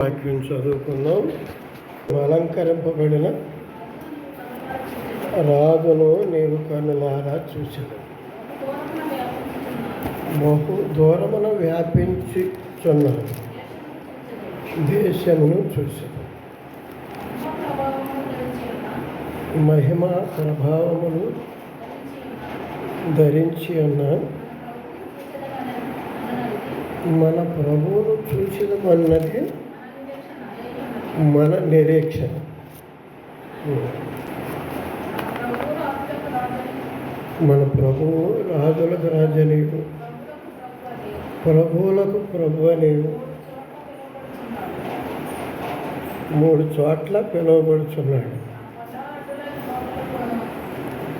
వాక్యం చదువుకుందాం అలంకరింపబడిన రాజును నీవు కన్నులారా చూసిన బహు దూరమున వ్యాపించుచున్న దేశమును చూసిన మహిమ ప్రభావమును ధరించి అన్న మన ప్రభువును చూసినమన్నది మన నిరీక్షణ. మన ప్రభువు రాజులకు రాజనీయుడు ప్రభువులకు ప్రభు అనేవు మూడు చోట్ల పిలువబడుచున్నాడు.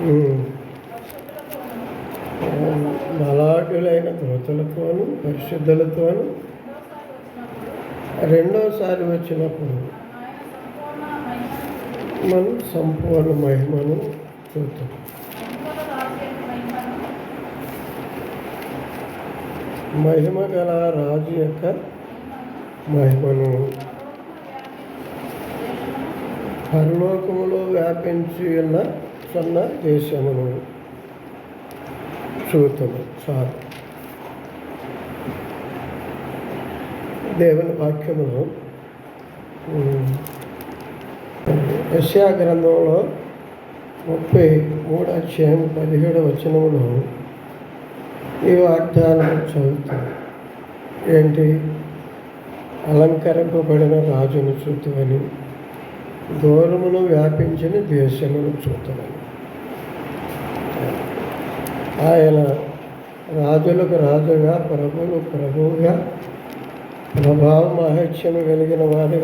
ఉమ్. బలాఢ్యులైన పరిశుద్ధులతోనూ రెండోసారి వచ్చినప్పుడు మనం సంపూర్ణ మహిమను చూద్దాం. మహిమ గల రాజు యొక్క మహిమను పరలోకములో వ్యాపించి ఉన్న సన్న దేశమును చూద్దాము చాలు. దేవుని వాక్యమును యశ్యా గ్రంథంలో ముప్పై మూడు అధ్యాయం పదిహేడు వచనములో ఈ వాగ్దానం చదువుతాం ఏంటి అలంకరింపబడిన రాజును చూద్దామని దూరమును వ్యాపించిన దేశమును చూద్దామని ఆయన రాజులకు రాజుగా ప్రభువులు ప్రభువుగా ప్రభావ మహత్యము కలిగిన వారు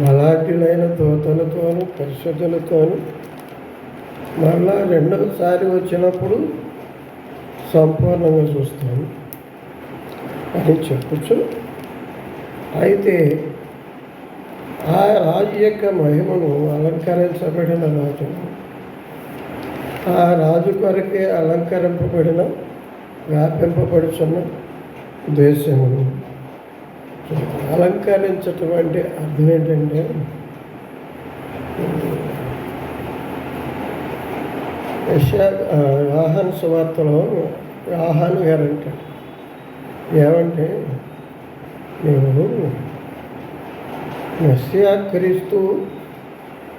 మలాఢ్యులైన దూతలతోనూ పరిశుద్ధులతోనూ మళ్ళా రెండోసారి వచ్చినప్పుడు సంపూర్ణంగా చూస్తాను అని చెప్పచ్చు. అయితే ఆ రాజు యొక్క మహిమను అలంకరించబడిన రాజు. ఆ రాజు కొరకే అలంకరింపబడిన వ్యాపింపబడుచున్న దేశమును అలంకరించటం అంటే అర్థం ఏంటంటే యశా ఆహాన్ సువార్తలో ఆహాన్ గారు అంటాడు ఏమంటే నేను మెస్సియా క్రీస్తు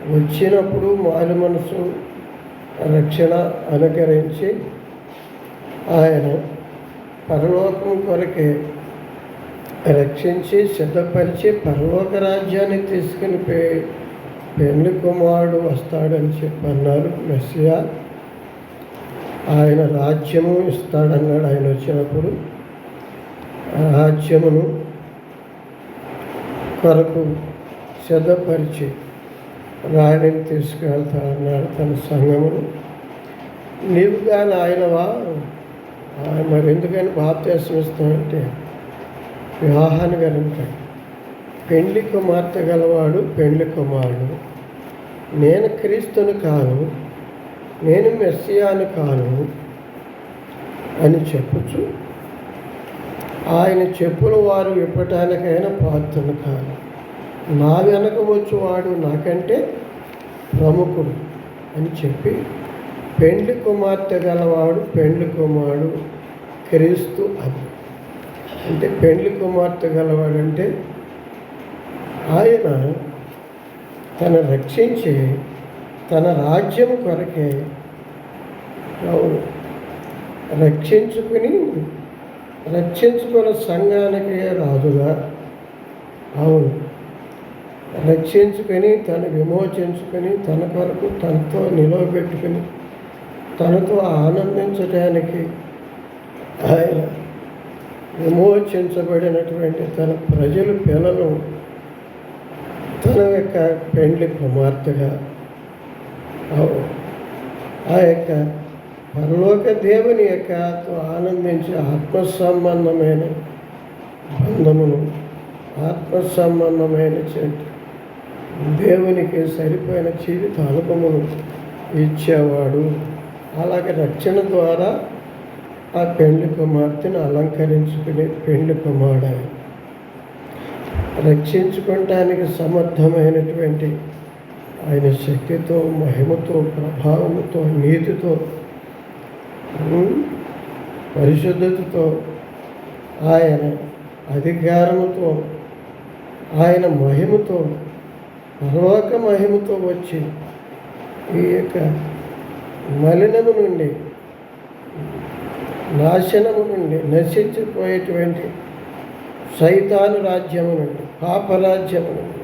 వచ్చినప్పుడు మారు మనసు రక్షణ అనుకరించి ఆయన పరలోకం కొరకే రక్షించి సిద్ధపరిచి పరలోక రాజ్యాన్ని తీసుకుని పే పెళ్ళి కుమారుడు వస్తాడని చెప్పి అన్నారు మెస్సియా. ఆయన రాజ్యము ఇస్తాడన్నాడు ఆయన వచ్చినప్పుడు. రాజ్యమును కొరకు సిద్ధపరిచి రాణిని తీసుకెళ్తాడన్నాడు తన సంఘమును. నీవు కానీ ఆయనవా మరి ఎందుకని బాప్తీసం ఇస్తామంటే వివాహాన్ని కలుగుతాడు పెండ్లి కుమార్తె గలవాడు పెండ్లి కుమారుడు. నేను క్రీస్తుని కాను నేను మెస్సియాను కాను అని చెప్పచ్చు ఆయన చెప్పులు వారు ఇప్పటానికైనా పాత్రను కాను నా వెనక వచ్చేవాడు నాకంటే ప్రముఖుడు అని చెప్పి పెండ్లి కుమార్తె గలవాడు పెండ్లి కుమారుడు క్రీస్తు అని. అంటే పెండ్లి కుమార్తె గలవాడంటే ఆయన తను రక్షించి తన రాజ్యం కొరకే అవును. రక్షించుకుని రక్షించుకున్న సంఘానికి రాజుగా అవును. రక్షించుకొని తను విమోచించుకొని తన కొరకు తనతో నిలవబెట్టుకుని తనతో ఆనందించడానికి ఆయన విమోచించబడినటువంటి తన ప్రజలు పిల్లలు తన యొక్క పెండ్లి కుమార్తెగా ఆ యొక్క పరలోక దేవుని యొక్క ఆనందించే ఆత్మ సంబంధమైన బంధమును ఆత్మ సంబంధమైన చెట్టు దేవునికి సరిపోయిన జీవిత అనుభవమును ఇచ్చేవాడు. అలాగే రక్షణ ద్వారా ఆ పెండ్లి కుమార్తెను అలంకరించుకునే పెండ్లి కుమారుడు రక్షించుకోవటానికి సమర్థమైనటువంటి ఆయన శక్తితో మహిమతో ప్రభావముతో నీతితో పరిశుద్ధతతో ఆయన అధికారముతో ఆయన మహిమతో పరలోక మహిమతో వచ్చి ఈ యొక్క మలినము నుండి నాశనము నుండి నశించిపోయేటువంటి సైతాను రాజ్యము నుండి పాపరాజ్యము నుండి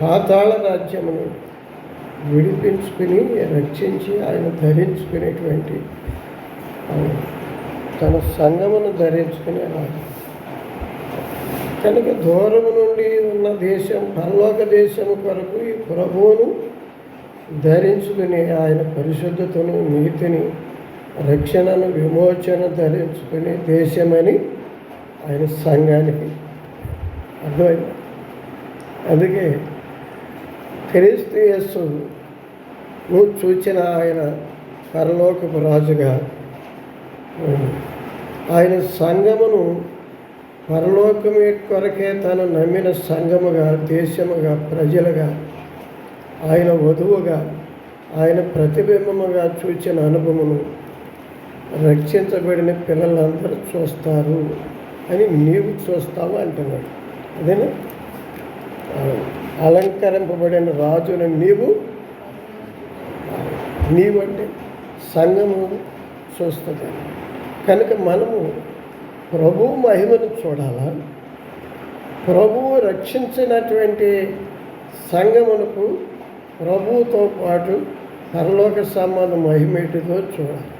పాతాళ రాజ్యము నుండి విడిపించుకుని రక్షించి ఆయన ధరించుకునేటువంటి తన సంగమును ధరించుకునే రాజు కనుక దూరము నుండి ఉన్న దేశం పరలోక దేశము కొరకు ఈ ప్రభువును ధరించుకుని ఆయన పరిశుద్ధతను నీతిని రక్షణను విమోచన ధరించుకునే దేశమని ఆయన సంఘానికి అర్థమైంది. అందుకే క్రీస్తు యేసు నువ్వు చూచిన ఆయన పరలోకపు రాజుగా ఆయన సంఘమును పరలోకము కొరకే తను నమ్మిన సంఘముగా దేశముగా ప్రజలుగా ఆయన వధువుగా ఆయన ప్రతిబింబముగా చూచిన అనుభవమును రక్షించబడిన పిల్లలందరూ చూస్తారు అని నీవు చూస్తావు అంటున్నాడు. అదేనా? అలంకరింపబడిన రాజును నీవు నీవు అంటే సంఘము చూస్తుంది. కనుక మనము ప్రభువు మహిమను చూడాలా? ప్రభువు రక్షించినటువంటి సంఘమునకు ప్రభువుతో పాటు పరలోక సంబంధ మహిమేటితో చూడాలి.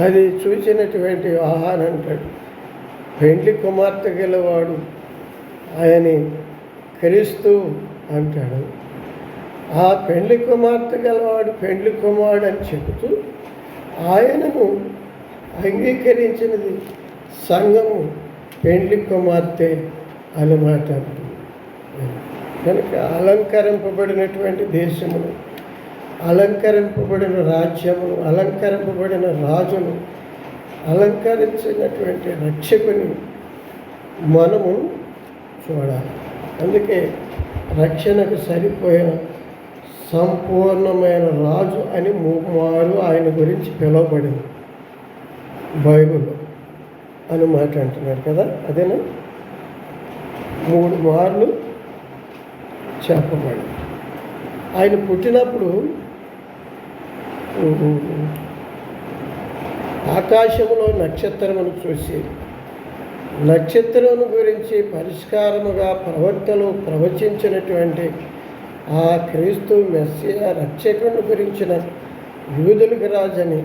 అది చూసినటువంటి ఆహారం అంటాడు. పెండ్లి కుమార్తె గలవాడు ఆయని క్రీస్తు అంటాడు. ఆ పెండ్లి కుమార్తె గలవాడు పెండ్లి కుమారుడు అని చెబుతూ ఆయనను అంగీకరించినది సంఘము పెండ్లి కుమార్తె అని మాట కనుక అలంకరింపబడినటువంటి దేశమును అలంకరింపబడిన రాజ్యము అలంకరింపబడిన రాజును అలంకరించినటువంటి రక్షకుని మనము చూడాలి. అందుకే రక్షణకు సరిపోయిన సంపూర్ణమైన రాజు అని ముమ్మారు ఆయన గురించి పిలువబడింది. బైబిల్ అని మాట అంటున్నాడు కదా అదేనా? మూడు మార్లు చెప్పబడి ఆయన పుట్టినప్పుడు ఆకాశంలో నక్షత్రమును చూసి నక్షత్రమును గురించి పరిష్కారముగా ప్రవక్తలు ప్రవచించినటువంటి ఆ క్రీస్తు మెస్సియా రక్షకుని గురించిన యూదులకు రాజని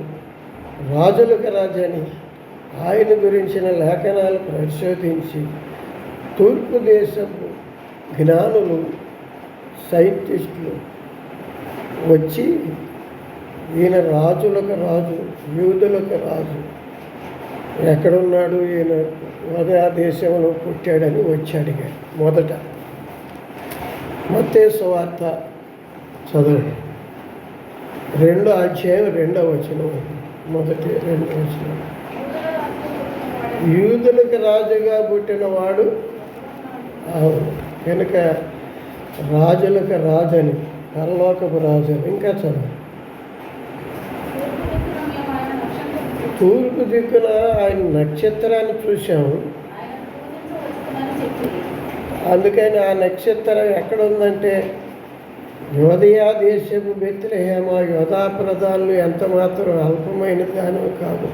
రాజులకు రాజని ఆయన గురించిన లేఖనాలు పరిశోధించి తూర్పు దేశపు జ్ఞానులు సైంటిస్టులు వచ్చి ఈయన రాజులకు రాజు యూదులకు రాజు. ఎక్కడున్నాడు ఈయన? ఉదయా దేశంలో పుట్టాడని వచ్చాడు మొదట. మొత్తే సువార్త చదవండి. రెండో అధ్యాయం రెండవ వచనం మొదటి రెండవ వచనం యూదులకు రాజుగా పుట్టినవాడు అవును. కనుక రాజులకు రాజని పరలోకపు రాజని ఇంకా చదువు తూర్పు దిక్కున ఆయన నక్షత్రాన్ని చూశాము. అందుకని ఆ నక్షత్రం ఎక్కడ ఉందంటే యోదయా దేశపు బెత్లహేమ. యోధా ప్రధానులు ఎంత మాత్రం అల్పమైన దాని కాదు.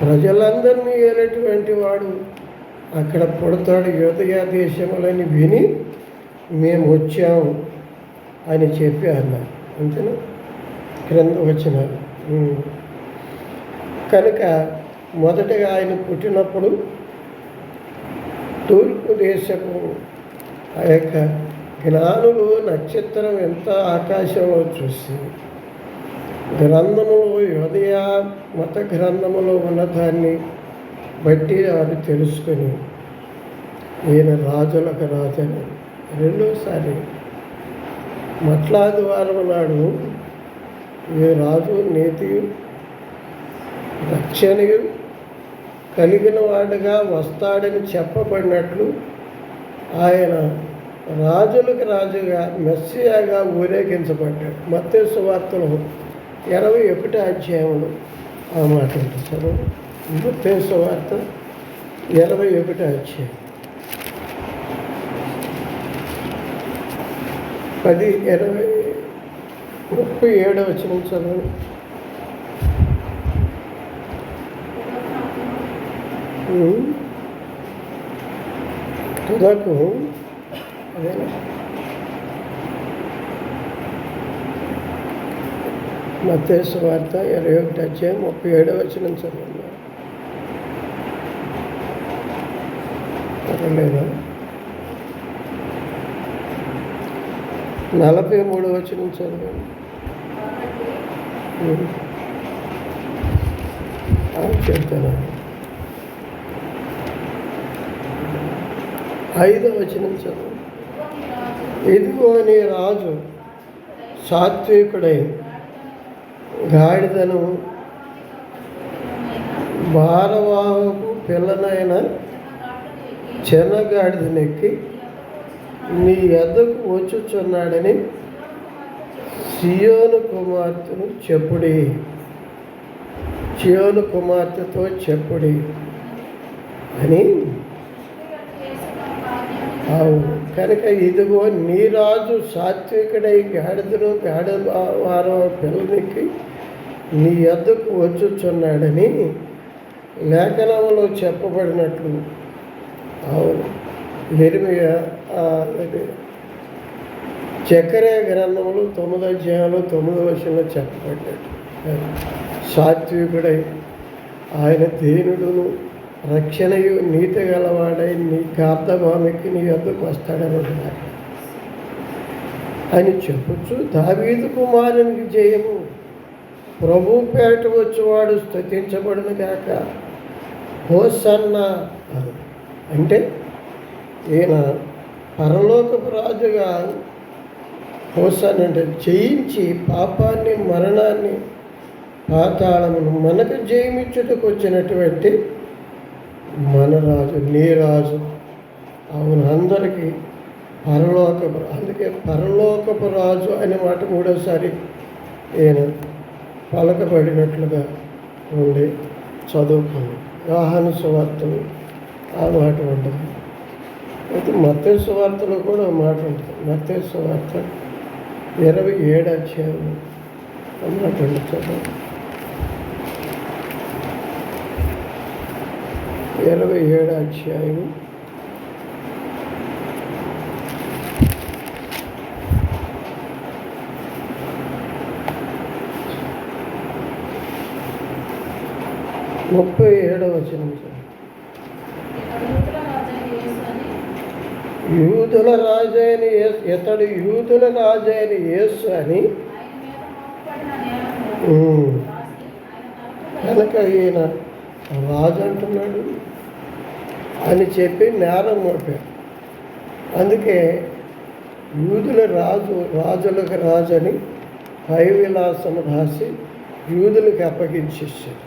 ప్రజలందరినీ ఏలేటువంటి వాడు అక్కడ పుడతాడు యోదయా దేశములని విని మేము వచ్చాము అని చెప్పి అన్నారు. అంతేనా? క్రింద వచ్చినారు కనుక మొదటగా ఆయన పుట్టినప్పుడు తూర్పు దేశపు ఆ యొక్క జ్ఞానులు నక్షత్రం ఎంత ఆకాశంలో చూసి గ్రంథములో యోదయ మత గ్రంథములో ఉన్నదాన్ని బట్టి వారు తెలుసుకొని ఈయన రాజులకు రాజని రెండోసారి మట్లాది వారం నాడు ఈ రాజు నీతి రక్షణయు కలిగిన వాడుగా వస్తాడని చెప్పబడినట్లు ఆయన రాజులకు రాజుగా మెస్సియాగా ఊరేగించబడ్డాడు. మత్స్సు వార్తలు ఇరవై ఒకటి అధ్యాయంలో ఆ మాట ఉంటుంది చదువు మత్తే ఇరవై ఒకటి అధ్యాయం. పది ఇరవై ముప్పై ఏడవ వచ్చిన చదువు తుదకు మత్తేసు వార్త ఇరవై ఒకటి అధ్యాయం ముప్పై ఏడవ వచ్చిన చదువు అక్కడ లేదా నలభై మూడు వచ్చిన చదవండి. చెప్తాను. ఐదవ వచనం చదువు. ఇదిగో అనే రాజు సాత్వికుడై గాడిదను భారవాహకు పిల్లనైన చెన్నగాడిదనెక్కి నీ ఎద్దకు వచ్చుచున్నాడని సియోను కుమార్తెను చెప్పుడి. సియోను కుమార్తెతో చెప్పుడి అని కనుక ఇదిగో నీ రాజు సాత్వికుడై గాడిదను గాడ వారు పిల్లనికి నీ ఎద్దకు వచ్చుచున్నాడని లేఖనంలో చెప్పబడినట్లు. అవును ఎరిమియ చక్కెర గ్రంథములు తొమ్మిదో అధ్యాయంలో తొమ్మిదో వర్షంలో చెప్పబడ్డాడు సాత్వికుడై ఆయన దేనుడును రక్షణయు నీతి గలవాడై నీ గార్ధభామికి నీ వద్దకు వస్తాడని అని చెప్పచ్చు దావీదు కుమారునికి జయము. ప్రభు పేట వచ్చేవాడు స్థుతించబడిన కాక హోసన్న అంటే ఈయన పరలోకపు రాజుగా హోసన్ అంటే జయించి పాపాన్ని మరణాన్ని పాతాళమును మనకు జయమిచ్చుటకు వచ్చినటువంటి మన రాజు నీ రాజు. అవును అందరికీ పరలోకపు అందుకే పరలోకపు రాజు అనే మాట మూడోసారి ఈయన పలకబడినట్లుగా ఉండి చదువుకుంది వాహన సువార్తలు ఆ మాట ఉంటుంది. అయితే మత్తే సువార్తలో కూడా మాట ఉంటుంది. మత్తే సువార్త ఇరవై ఏడు అధ్యాయం అన్నటువంటి చదువు ఇరవై ఏడు అధ్యాయం ముప్పై ఏడవ వచనం యూదుల రాజైన ఇతడు యూదుల రాజైన యేసు అని. కనుక ఈయన రాజు అంటున్నాడు. అని చెప్పి నేరం మోపారు. అందుకే యూదుల రాజు రాజులకు రాజు అని పై విలాసం రాసి యూదులకు అప్పగించేసారు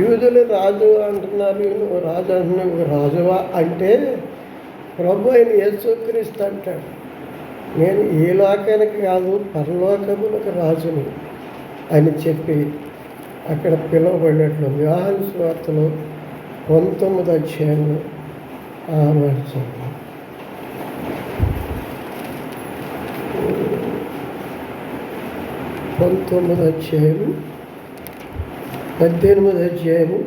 యూదులు రాజు అంటున్నారు రాజు అంటున్నావు రాజువా? అంటే ప్రభు ఆయన యేసుక్రీస్తు అంటాడు. నేను ఏ లోకానికి కాదు పరలోకములకు రాజుని అని చెప్పి అక్కడ పిలువబడినట్లు వివాహ స్వార్తలో పంతొమ్మిది అధ్యాయం మార్చండి పంతొమ్మిది అధ్యాయము పద్దెనిమిది అధ్యాయము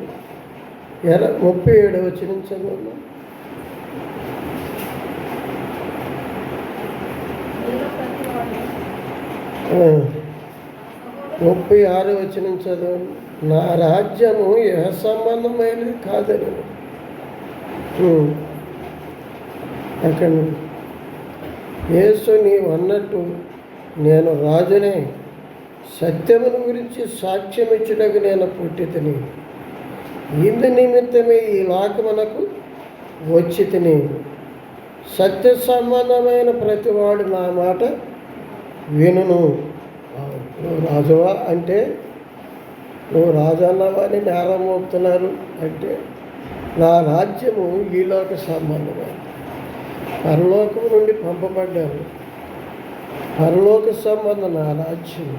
ఎర ముప్పై ఏడవ వచ్చిన చదువు ముప్పై ఆరు వచ్చిన చదువు నా రాజ్యము ఏ సంబంధమైనది కాదని. అక్కడ యేసు నీవు అన్నట్టు నేను రాజునే సత్యమును గురించి సాక్ష్యం ఇచ్చుటకు నేను పుట్టితిని. ఇందు నిమిత్తమే ఈ లోకమునకు వచ్చి తిని సత్య సంబంధమైన ప్రతివాడు నా మాట వినును. నువ్వు రాజువా అంటే నువ్వు రాజు అన్నవాని నేరం మోపుతున్నారు. అంటే నా రాజ్యము ఈలోక సంబంధమైంది పరలోకం నుండి పంపబడ్డారు. పరలోక సంబంధం నా రాజ్యం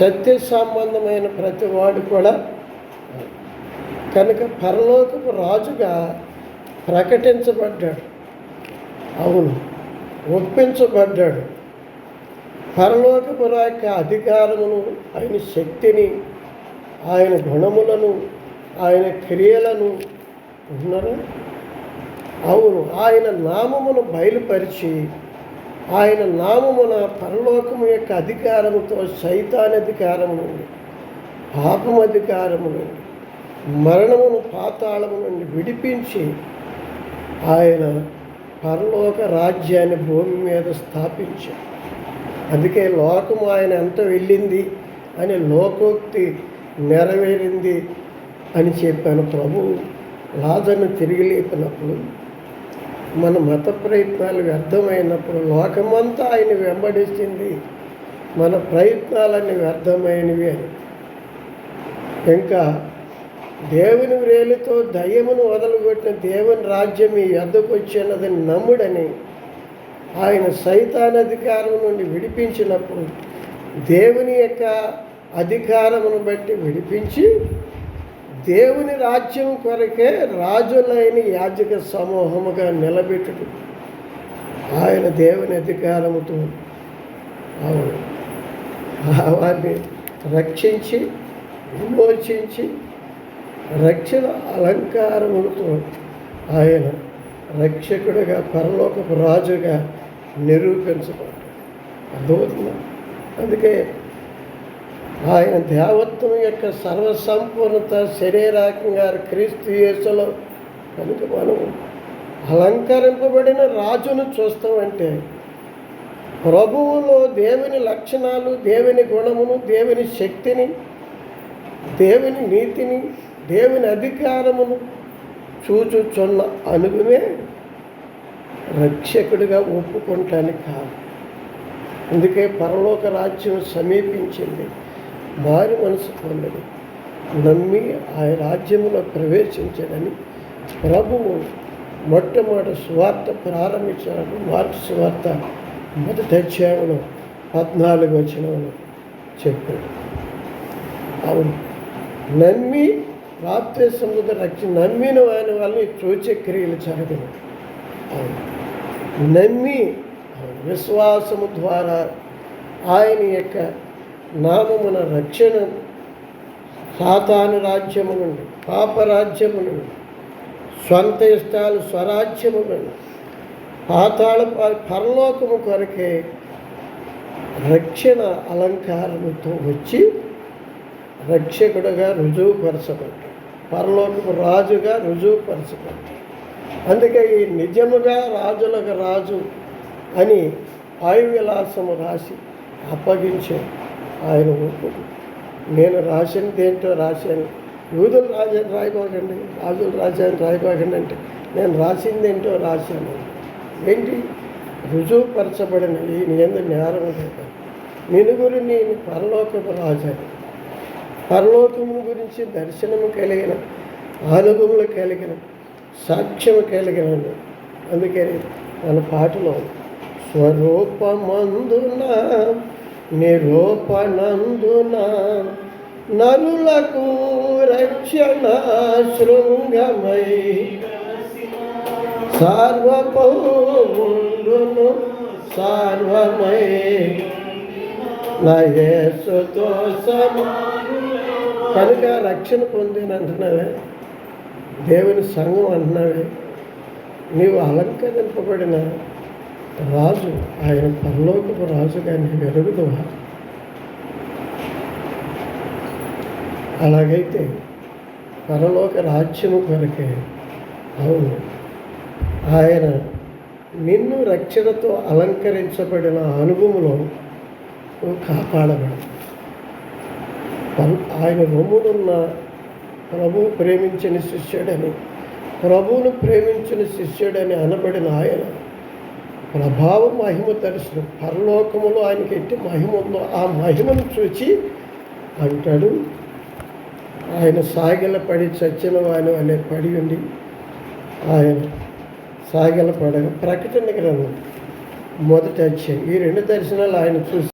సత్య సంబంధమైన ప్రతి వాడు కూడా కనుక పరలోకపు రాజుగా ప్రకటించబడ్డాడు. అవును ఒప్పించబడ్డాడు. పరలోకపు యొక్క అధికారమును ఆయన శక్తిని ఆయన గుణములను ఆయన క్రియలను ఉన్నారా? అవును ఆయన నామమును బయలుపరిచి ఆయన నామమున పరలోకము యొక్క అధికారముతో సైతాన్ అధికారము నుండి పాపం అధికారము నుండి మరణమును పాతాళము నుండి విడిపించి ఆయన పరలోక రాజ్యాన్ని భూమి మీద స్థాపించారు. అందుకే లోకము ఆయన ఎంత వెళ్ళింది అని లోకోక్తి నెరవేరింది అని చెప్పాను ప్రభు. లాజను తిరిగి లేపినప్పుడు మన మత ప్రయత్నాలు వ్యర్థమైనప్పుడు లోకమంతా ఆయన వెంబడిస్తుంది. మన ప్రయత్నాలన్నీ వ్యర్థమైనవి అని. ఇంకా దేవుని వ్రేలితో దయ్యమును వదలగొట్టిన దేవుని రాజ్యం ఈ ఎద్దకు వచ్చినదని నమ్ముడని ఆయన సైతాన్ అధికారం నుండి విడిపించినప్పుడు దేవుని యొక్క అధికారమును బట్టి విడిపించి దేవుని రాజ్యం కొరకే రాజులైన యాజక సమూహముగా నిలబెట్టుడు ఆయన దేవుని అధికారముతో అవును. వారిని రక్షించి విమోచించి రక్షణ అలంకారములతో ఆయన రక్షకుడిగా పరలోకపు రాజుగా నిరూపించకూడదు అర్థమవుతుందా అందుకే ఆయన దేవత్వం యొక్క సర్వసంపూర్ణత శరీరాకంగా క్రీస్తు యేసులో కనుక మనం అలంకరింపబడిన రాజును చూస్తామంటే ప్రభువులో దేవుని లక్షణాలు దేవుని గుణమును దేవుని శక్తిని దేవుని నీతిని దేవుని అధికారమును చూచుచున్న అనుగునే రక్షకుడిగా ఒప్పుకుంటానికి కాదు. అందుకే పరలోక రాజ్యం సమీపించింది. వారి మనసు పొందని నమ్మి ఆ రాజ్యంలో ప్రవేశించడని ప్రభువు మొట్టమొదటి స్వార్థ ప్రారంభించాడు. మార్పు స్వార్థ మొదటి అధ్యాయంలో పద్నాలుగు వచనంలో చెప్పాడు. అవును. నమ్మి బాప్తీసముతో రక్షణ నమ్మిన వాని వల్ల సూచక్రియలు జరగదు అవును. నమ్మి విశ్వాసము ద్వారా ఆయన యొక్క నామమున రక్షణ సాతాను రాజ్యము నుండి పాపరాజ్యము నుండి స్వంత ఇష్టాలు స్వరాజ్యము నుండి పాతాళ పరలోకము కొరకే రక్షణ అలంకారముతో వచ్చి రక్షకుడుగా రుజువుపరచబడ్డాడు. పరలోకము రాజుగా రుజువుపరచబడ్డాడు. అందుకే ఈ నిజముగా రాజులకు రాజు అని వాయువిలాసము రాసి అప్పగించే ఆయన ఒప్పు నేను రాసింది ఏంటో రాశాను. యూదులు రాజాను రాయబాగండి రాజులు రాజాను రాయబాగండి అంటే నేను రాసింది ఏంటో రాశాను. ఏంటి? రుజువుపరచబడిన ఈ నేను నేరం లేదు నిలుగురు నేను పరలోకపు రాజాను పరలోకము గురించి దర్శనము కలిగిన అనుభవములు కలిగిన సాక్ష్యం కలిగిన అందుకని మన పాటలో స్వరూపమందున నిరూపణందున నరులకు రక్షణ శృంగమై సార్వపౌండును సార్వమై నయేసుతో సమా కనుక రక్షణ పొందినంటున్నావే దేవుని సంఘం అంటున్నావే? నీవు అలంకరింపబడిన రాజు ఆయన పరలోకపు రాజుగా కానీ ఎరుగుదువా? అలాగైతే పరలోక రాజ్యము కొరకే అవును. ఆయన నిన్ను రక్షణతో అలంకరించబడిన అనుభవంలో నువ్వు కాపాడబడు ఆయన రొమ్మునున్న ప్రభు ప్రేమించిన శిష్యుడని ప్రభువును ప్రేమించిన శిష్యుడని అనబడిన ఆయన. ప్రభావ మహిమ దర్శనం పరలోకములో ఆయనకి ఎట్టి మహిమ ఉందో ఆ మహిమను చూచి అంటాడు. ఆయన సాగిల పడి చచ్చిన వాని అనే పడి ఉండి ఆయన సాగిల పడగా ప్రకటన గ్రంథం మొదటి వచ్చాయి ఈ రెండు దర్శనాలు ఆయన చూసి